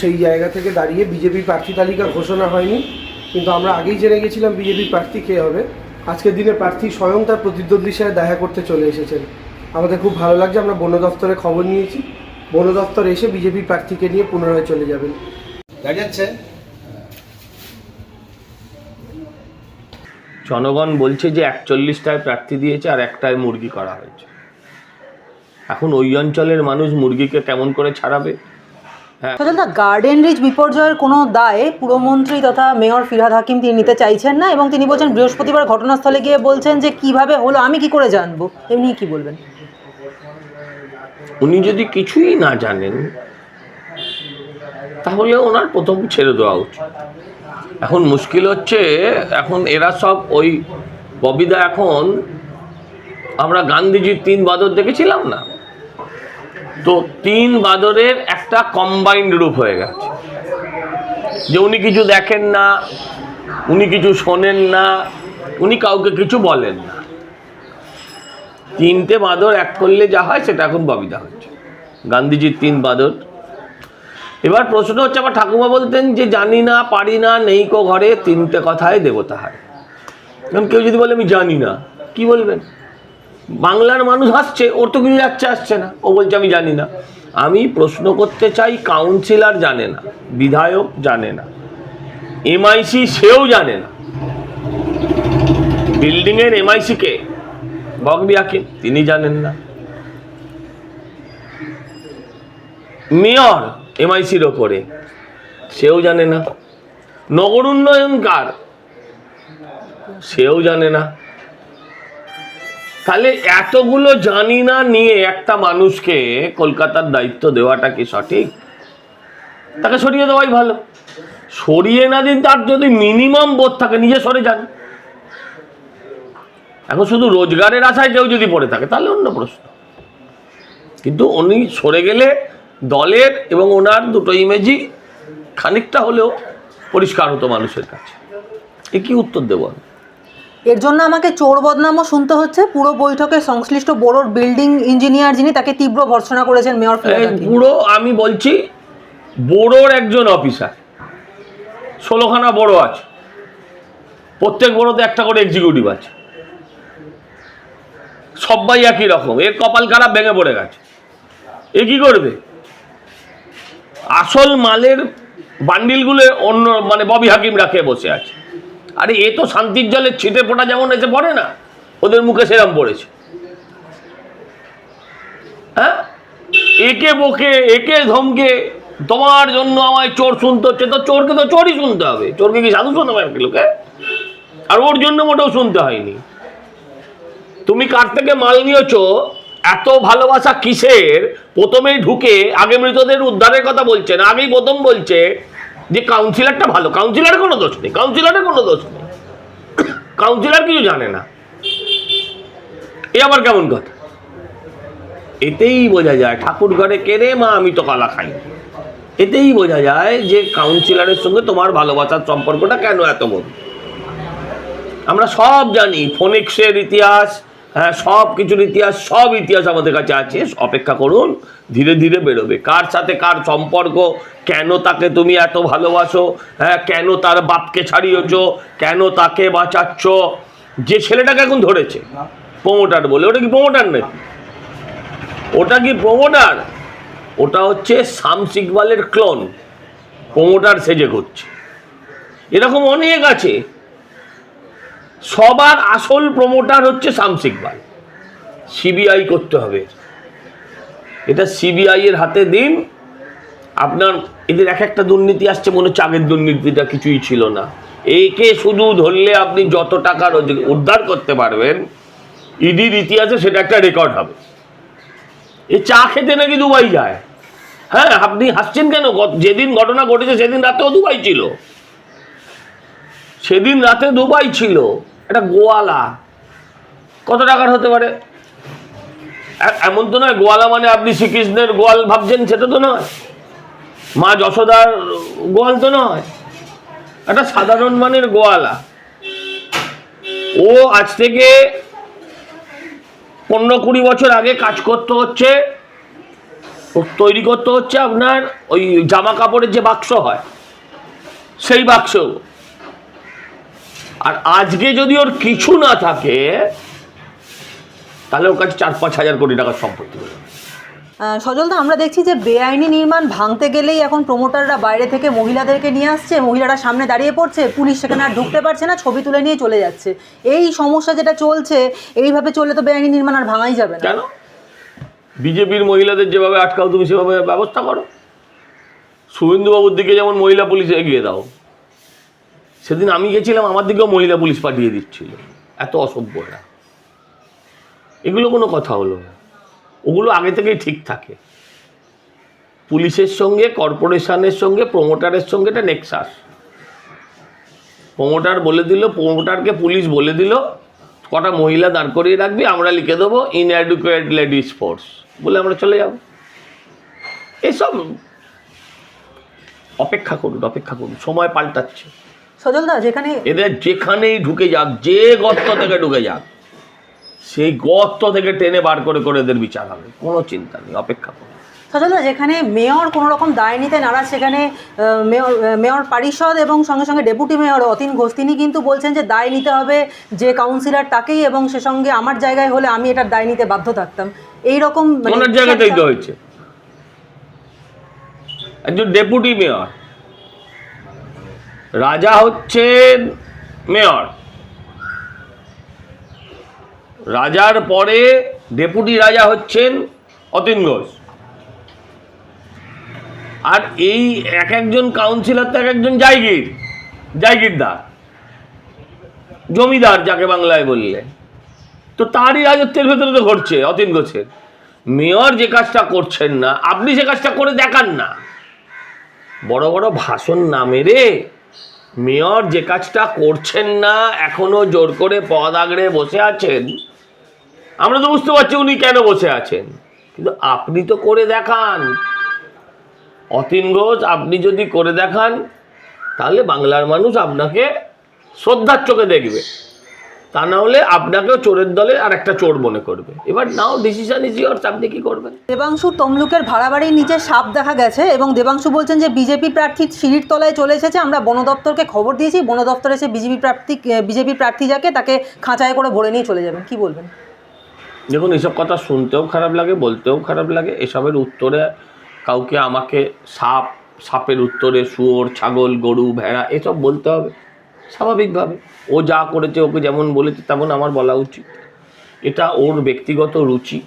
সেই জায়গা থেকে দাঁড়িয়ে বিজেপির প্রার্থী তালিকা ঘোষণা হয়নি কিন্তু আমরা আগেই জেনে গেছিলাম বিজেপির প্রার্থী কে হবে। আজকের দিনে প্রার্থী স্বয়ং তার প্রতিদ্বন্দ্বী সাথে দেখা করতে চলে এসেছেন। আমাদের খুব ভালো লাগছে আমরা বন দপ্তরে খবর নিয়েছি। বন দপ্তর এসে বিজেপির প্রার্থীকে নিয়ে পুনরায় চলে যাবেন। গাড়ি যাচ্ছে জনগণ বলছে যে একচল্লিশটায় প্রার্থী দিয়েছে আর একটায় মুরগি করা হয়েছে। এখন ওই অঞ্চলের মানুষ মুরগিকে কেমন করে ছাড়াবে? হ্যাঁ। গার্ডেন রিচ বিপর্যয়ের কোনো দায় পুরমন্ত্রী তথা মেয়র ফিরহাদ হাকিম তিনি নিতে চাইছেন না এবং তিনি বলছেন বৃহস্পতিবার ঘটনাস্থলে গিয়ে বলছেন যে কীভাবে হলো আমি কি করে জানব? এমনি কি বলবেন? উনি যদি কিছুই না জানেন তাহলে ওনার প্রথম ছেড়ে দেওয়া উচিত। এখন মুশকিল হচ্ছে এখন এরা সব ওই ববিদা এখন আমরা গান্ধীজির তিন বাদর দেখেছিলাম না? তো তিন বাদরের একটা কম্বাইন্ড রূপ হয়ে গেছে। যে উনি কিছু দেখেন না, উনি কিছু শোনেন না, উনি কাউকে কিছু বলেন না। তিনটে বাদর এক করলে যা হয় সেটা এখন ববিদা হচ্ছে। গান্ধীজির তিন বাদর। এবার প্রশ্ন হচ্ছে আমার ঠাকুমা বলতেন যে, জানি না, পারি না, নেই কো ঘরে, তিনটে কথায় দেবতা হয় এখন কেউ যদি বলে, আমি জানি না, কি বলবেন? বাংলার মানুষ হাসছে ওর তো কিছু যাচ্ছে আসছে না। ও বলছে, আমি জানি না। আমি প্রশ্ন করতে চাই কাউন্সিলর জানে না, বিধায়ক জানে না এমআইসি সেও জানে না। বিল্ডিংয়ের এমআইসি কে বকবি হাকিম তিনি জানেন না। মেয়র এমআইসির ওপরে, সেও জানে না। নগর উন্নয়ন কার সেও জানে না। তাহলে এতগুলো জানি না নিয়ে একটা মানুষকে কলকাতার দায়িত্ব দেওয়াটা কি সঠিক? তাকে সরিয়ে দেওয়াই ভালো। সরিয়ে না দিন তার যদি মিনিমাম বোধ থাকে, নিজে সরে যান এখন শুধু রোজগারের আশায় কেউ যদি পড়ে থাকে, তাহলে অন্য প্রশ্ন। কিন্তু উনি সরে গেলে দলের এবং ওনার দুটো ইমেজই খানিকটা হলেও পরিষ্কার হতো মানুষের কাছে। এ কি উত্তর দেবো আমি? এর জন্য আমাকে চোর বদনামও শুনতে হচ্ছে। পুরো বৈঠকে সংশ্লিষ্ট বোরোর বিল্ডিং ইঞ্জিনিয়ার যিনি তাকে তীব্র ভর্সনা করেছেন মেয়র পুরো আমি বলছি বড়োর একজন অফিসার ষোলোখানা বড় আছে। প্রত্যেক বড়োতে একটা করে এক্সিকিউটিভ আছে। সবাই একই রকম। এর কপাল খারাপ ভেঙে পড়ে গেছে। এ কি করবে? আসল মালের বান্ডিলগুলো অন্য মানে ববি হাকিম রাখে বসে আছে। আরে এ তো শান্তির জলের ছিটে ফোটা যেমন এসে পড়ে না, ওদের মুখে সেরাম পড়েছে। হ্যাঁ? একে বকে, একে ধমকে, তোমার জন্য আমায় চোর শুনতে হচ্ছে, তো চোরকে তো চোরই শুনতে হবে। চোরকে কি সাধু শোনাবে একটা লোকে? আর ওর জন্য মোটেও শুনতে হয়নি। তুমি কার থেকে মাল নিয়েছো? এত ভালোবাসা কিসের? প্রথমেই ঢুকে আগে মৃতদের উদ্ধারের কথা বলছে না, আগেই প্রথম বলছে যে কাউন্সিলরটা ভালো কাউন্সিলরের কোনো দোষ নেই কাউন্সিলরের কোনো দোষ নেই। কাউন্সিলর কিছু জানে না। এ আবার কেমন কথা? এতেই বোঝা যায়, ঠাকুর ঘরে কেড়ে মা আমি তো কালা খাই। এতেই বোঝা যায় যে কাউন্সিলরের সঙ্গে তোমার ভালোবাসার সম্পর্কটা কেন এত মধুর আমরা সব জানি ফোনিক্সের ইতিহাস হ্যাঁ সব কিছুর ইতিহাস, সব ইতিহাস আমাদের কাছে আছে। অপেক্ষা করুন, ধীরে ধীরে বেরোবে। কার সাথে কার সম্পর্ক? কেন তাকে তুমি এত ভালোবাসো? হ্যাঁ কেন তার বাপকে ছাড়িয়েছ? কেন তাকে বাঁচাচ্ছ? যে ছেলেটাকে এখন ধরেছে প্রমোটার বলে, ওটা কি প্রমোটার নাকি? ওটা কি প্রমোটার ওটা হচ্ছে শামস ইকবালের ক্লোন প্রমোটার সেজে করছে এরকম অনেক আছে। সবার আসল প্রমোটার হচ্ছে শামস ইকবাল। সিবিআই করতে হবে। এটা সিবিআই এর হাতে দিন। আপনার, এদের এক একটা দুর্নীতি আসছে, মনে হচ্ছে আগের দুর্নীতিটা কিছুই ছিল না। একে শুধু ধরলে আপনি যত টাকা উদ্ধার করতে পারবেন, ইডির ইতিহাসে সেটা একটা রেকর্ড হবে। এ চা খেতে নাকি দুবাই যায়? হ্যাঁ আপনি হাসছেন কেন? যেদিন ঘটনা ঘটেছে, সেদিন রাতেও দুবাই ছিল। সেদিন রাতে দুবাই ছিল। একটা গোয়ালা। কত টাকার হতে পারে? এমন তো নয়, গোয়ালা মানে আপনি শ্রীকৃষ্ণের গোয়াল ভাবছেন সেটা তো নয়। মা যশোদার গোয়াল তো নয়। একটা সাধারণ মানের গোয়ালা। ও আজ থেকে পনেরো কুড়ি বছর আগে কাজ করতে হচ্ছে তৈরি করতে হচ্ছে আপনার ওই জামা কাপড়ের যে বাক্স হয়, সেই বাক্স আর আজকে যদি ওর কিছু না থাকে তাহলে ওর কাছে চার পাঁচ হাজার কোটি টাকার সম্পত্তি হলো আহ, সজলদা আমরা দেখছি যে বেআইনি নির্মাণ ভাঙতে গেলেই এখন প্রমোটাররা বাইরে থেকে মহিলাদেরকে নিয়ে আসছে মহিলারা সামনে দাঁড়িয়ে পড়ছে পুলিশ সেখানে আর ঢুকতে পারছে না ছবি তুলে নিয়ে চলে যাচ্ছে। এই সমস্যা যেটা চলছে এইভাবে চললে তো বেআইনি নির্মাণ আর ভাঙাই যাবে না। কেন? বিজেপির মহিলাদের যেভাবে আটকাও তুমি সেভাবে ব্যবস্থা করো। শুভেন্দুবাবুর দিকে যেমন মহিলা পুলিশ এগিয়ে দাও সেদিন আমি গেছিলাম, আমার দিকেও মহিলা পুলিশ পাঠিয়ে দিচ্ছিল। এত অসভ্যরা। এগুলো কোনো কথা হলো না। ওগুলো আগে থেকেই ঠিক থাকে। পুলিশের সঙ্গে, কর্পোরেশনের সঙ্গে, প্রমোটারের সঙ্গে এটা নেক্সাস প্রমোটার বলে দিল, প্রমোটারকে পুলিশ বলে দিল, কটা মহিলা দাঁড় করিয়ে রাখবি, আমরা লিখে দেবো ইনঅ্যাডুকুয়েট লেডিস ফোর্স বলে আমরা চলে যাব। এসব অপেক্ষা করুন অপেক্ষা করুন, সময় পাল্টাচ্ছে। সজলদা যেখানে এদের যেখানেই ঢুকে যাক যে গর্ত থেকে ঢুকে যাক সেই গর্ত থেকে টেনে বার করে করে এদের বিচার হবে। কোনো চিন্তা নেই অপেক্ষা করুন সজলদা যেখানে মেয়র কোনো রকম দায় নিতে নারাজ সেখানে মেয়র মেয়র পারিষদ এবং সঙ্গে সঙ্গে ডেপুটি মেয়র অতীন ঘোষ তিনি কিন্তু বলছেন যে দায় নিতে হবে যে কাউন্সিলর তাকেই এবং সে সঙ্গে আমার জায়গায় হলে আমি এটার দায় নিতে বাধ্য থাকতাম। এই রকম মানে জায়গাতেই তো হয়েছে। একজন ডেপুটি মেয়র রাজা হচ্ছেন মেয়র। রাজার পরে ডেপুটি রাজা হচ্ছেন অতীন ঘোষ। আর এই এক একজন কাউন্সিলর তো এক একজন জায়গির জায়গিরদার জমিদার যাকে বাংলায় বললে। তো তারই রাজত্বের ভেতরে তো ঘটছে অতীন ঘোষের। মেয়র যে কাজটা করছেন না, আপনি সে কাজটা করে দেখান না। বড় বড় ভাষণ না মেরে মেয়র যে কাজটা করছেন না, এখনও জোর করে পদ আগড়ে বসে আছেন। আমরা তো বুঝতে পারছি উনি কেন বসে আছেন। কিন্তু আপনি তো করে দেখান। অতীন ঘোষ, আপনি যদি করে দেখান, তাহলে বাংলার মানুষ আপনাকে শ্রদ্ধার চোখে দেখবে। তা না হলে আপনাকেও চোরের দলে আর একটা চোর মনে করবে। এবার নাও ডিসিশন ইজ ইয়ার্স আপনি কি করবেন? দেবাংশু তমলুকের ভাড়া বাড়ির নিচে সাপ দেখা গেছে এবং দেবাংশু বলছেন যে বিজেপি প্রার্থী সিঁড়ির তলায় চলে এসেছে। আমরা বন দপ্তরকে খবর দিয়েছি বন দপ্তর এসে বিজেপি প্রার্থী বিজেপি প্রার্থী যাকে তাকে খাঁচায় করে ভরে নিয়ে চলে যাবেন। কি বলবেন? দেখুন এসব কথা শুনতেও খারাপ লাগে বলতেও খারাপ লাগে। এসবের উত্তরে কাউকে আমাকে সাপ সাপের উত্তরে শুয়োর ছাগল গরু ভেড়া এসব বলতে হবে। স্বাভাবিকভাবে। ও যা করেছে, ওকে যেমন বলেছে, তেমন আমার বলা উচিত। এটা ওর ব্যক্তিগত রুচি,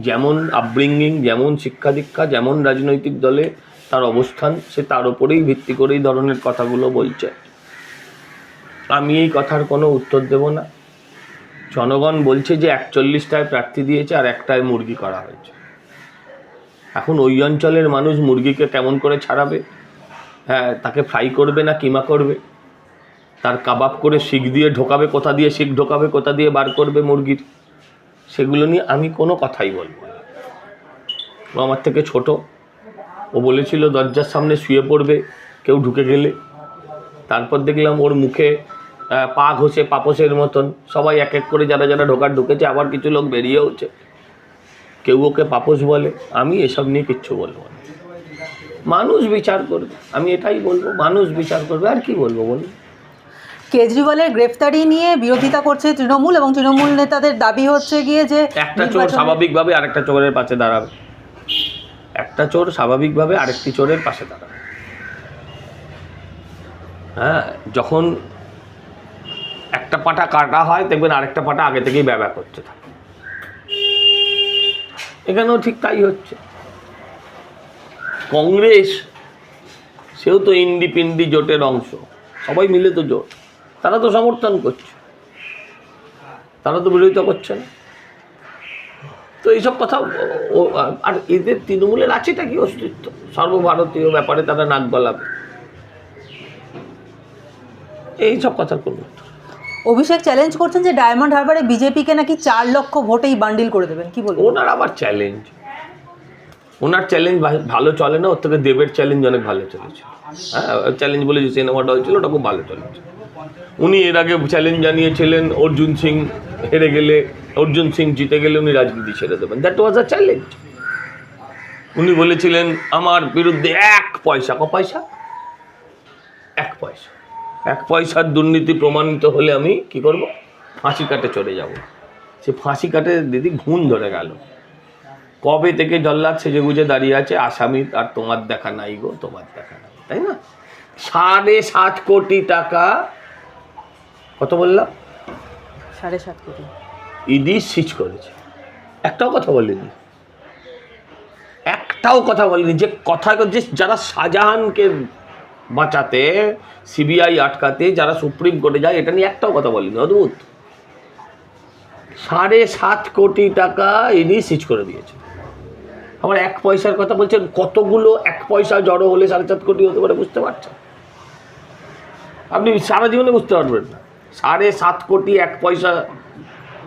যেমন আপব্রিঙ্গিং যেমন শিক্ষা দীক্ষা, যেমন রাজনৈতিক দলে তার অবস্থান, সে তার ওপরেই ভিত্তি করে এই ধরনের কথাগুলো বলছে। আমি এই কথার কোনো উত্তর দেব না। জনগণ বলছে যে একচল্লিশটায় প্রার্থী দিয়েছে আর একটায় মুরগি করা হয়েছে। এখন ওই অঞ্চলের মানুষ মুরগিকে কেমন করে ছাড়াবে? হ্যাঁ তাকে ফ্রাই করবে না কিমা করবে? তার কাবাব করে শিখ দিয়ে ঢোকাবে, কোথা দিয়ে শিখ ঢোকাবে, কোথা দিয়ে বার করবে মুরগির? সেগুলো নিয়ে আমি কোনো কথাই বলব ও আমার থেকে ছোট। ও বলেছিল, দরজার সামনে শুয়ে পড়বে, কেউ ঢুকে গেলে। তারপর দেখলাম ওর মুখে পা ঘষে পাপসের মতন। সবাই এক এক করে যারা যারা ঢোকার ঢুকেছে, আবার কিছু লোক বেরিয়েওছে কেউ ওকে পাপস বলে। আমি এসব নিয়ে কিচ্ছু বলব না। মানুষ বিচার করবে। আমি এটাই বলব, মানুষ বিচার করবে। আর কি বলব বলুন? কেজরিওয়ালের গ্রেফতারি নিয়ে বিরোধিতা করছে তৃণমূল এবং তৃণমূল নেতাদের দাবি হচ্ছে গিয়ে যে একটা চোর স্বাভাবিকভাবে আরেকটা চোরের পাশে দাঁড়াবে। একটা চোর স্বাভাবিকভাবে আরেকটি চোরের পাশে দাঁড়াবে। হ্যাঁ যখন একটা পাটা কাটা হয় দেখবেন আরেকটা পাটা আগে থেকেই ব্যবহার করতে থাকে এখানেও ঠিক তাই হচ্ছে। কংগ্রেস সেও তো ইন্ডি পিন্ডি জোটের অংশ। সবাই মিলে তো জোট। তারা তো সমর্থন করছে। তারা তো বিরোধিতা করছে না। তো এইসব কথা আর এদের তৃণমূলের আছেটা কি অস্তিত্ব? সর্বভারতীয় ব্যাপারে তারা নাক গলাবে। এইসব কথার কোনো। অভিষেক চ্যালেঞ্জ করছেন যে ডায়মন্ড হারবারে বিজেপিকে নাকি চার লক্ষ ভোটেই বান্ডিল করে দেবেন। কি বলবেন? ওনার আবার চ্যালেঞ্জ ওনার চ্যালেঞ্জ ভালো চলে না ওর থেকে দেবের চ্যালেঞ্জ অনেক ভালো চলেছে। হ্যাঁ চ্যালেঞ্জ বলে যে সিনেমাটা হয়েছিল ওটা খুব ভালো চলেছে। উনি এর আগে চ্যালেঞ্জ জানিয়েছিলেন অর্জুন সিং হেরে গেলে, অর্জুন সিং জিতে গেলে উনি রাজনীতি ছেড়ে দেবেন। দ্যাট ওয়াজ আ চ্যালেঞ্জ উনি বলেছিলেন, আমার বিরুদ্ধে এক পয়সা। ক পয়সা? এক পয়সা। এক পয়সার দুর্নীতি প্রমাণিত হলে আমি কি করব? ফাঁসি কাটে চলে যাব। সে ফাঁসি কাটে দিদি ঘুম ধরে গেল। কবে থেকে জল্লাদ সেজে গুজে দাঁড়িয়ে আছে? আসামি আর তোমার দেখা নাই গো, তোমার দেখা নাই, তাই না? সাড়ে সাত কোটি টাকা কত বললাম? সাড়ে সাত কোটি। ইডি সিচ করেছে। একটাও কথা বলেনি। একটাও কথা বলেনি। যে কথা যে যারা শাহজাহানকে বাঁচাতে সিবিআই আটকাতে যারা সুপ্রিম কোর্টে যায় এটা নিয়ে একটাও কথা বলেনি। অদ্ভুত। সাড়ে সাত কোটি টাকা ইডি সিচ করে দিয়েছে। আবার এক পয়সার কথা বলছেন কতগুলো এক পয়সা জড়ো হলে সাড়ে সাত কোটি হতে পারে বুঝতে পারছেন? আপনি সারা জীবনে বুঝতে পারবেন না। সাড়ে সাত কোটি এক পয়সা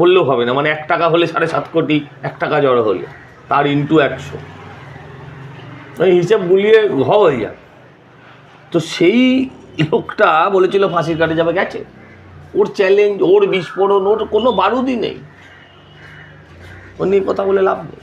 বললেও হবে না। মানে এক টাকা হলে সাড়ে সাত কোটি, এক টাকা জড়ো হলে, তার ইন্টু একশো। হিসেব গুলিয়ে ঘ হয়ে যাবে তো সেই লোকটা বলেছিল ফাঁসির কাটে যাবে, গেছে। ওর চ্যালেঞ্জ ওর বিস্ফোরণ, ওর কোনো বারুদই নেই। ও নিয়ে কথা বলে লাভ নেই।